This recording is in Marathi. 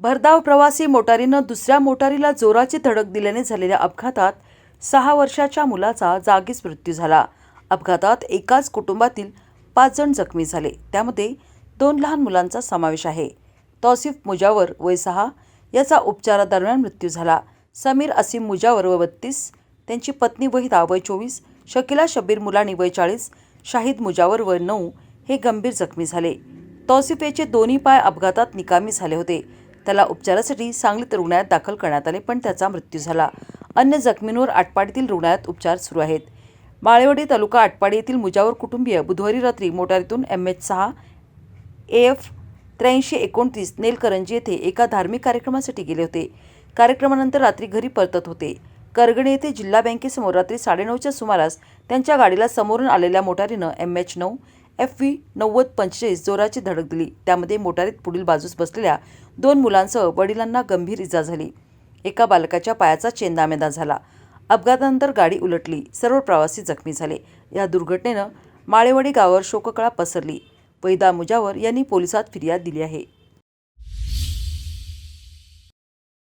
भरधाव प्रवासी मोटारीनं दुसऱ्या मोटारीला जोराची धडक दिल्याने झालेल्या अपघातात सहा वर्षाच्या मुलाचा जागीच मृत्यू झाला. अपघातात एकाच कुटुंबातील पाच जण जखमी झाले. त्यामध्ये दोन लहान मुलांचा समावेश आहे. तौसिफ मुजावर वय सहा याचा उपचारादरम्यान मृत्यू झाला. समीर असीम मुजावर व बत्तीस त्यांची पत्नी वहिदा वय चोवीस शकिला शब्बीर मुलानी वय चाळीस शाहिद मुजावर वय नऊ हे गंभीर जखमी झाले. तौसिफ याचे दोन्ही पाय अपघातात निकामी झाले होते. त्याला उपचारासाठी सांगलीत रुग्णालयात दाखल करण्यात आले पण त्याचा मृत्यू झाला. अन्य जखमींवर आटपाडीतील रुग्णालयात उपचार सुरू आहेत. बाळेवाडी तालुका आटपाडी येथील मुजावर कुटुंबीय बुधवारी रात्री मोटारीतून एम एच सहा ए एफ त्र्याऐंशी एकोणतीस नेलकरंजी येथे एका धार्मिक कार्यक्रमासाठी गेले होते. कार्यक्रमानंतर रात्री घरी परतत होते. करगणे येथे जिल्हा बँकेसमोर रात्री साडेनऊच्या सुमारास त्यांच्या गाडीला समोरून आलेल्या मोटारीनं एम एच नऊ एफ व्ही नव्वद पंचेचाळीस जोराची धडक दिली. त्यामध्ये मोटारीत पुढील बाजूस बसलेल्या दोन मुलांसह वडिलांना गंभीर इजा झाली. एका बालकाच्या पायाचा चेंदामेदा झाला. अपघातानंतर गाडी उलटली. सर्व प्रवासी जखमी झाले. या दुर्घटनेनं माळेवाडी गावावर शोककळा पसरली. वैदा मुजावर यांनी पोलिसात फिर्याद दिली आहे.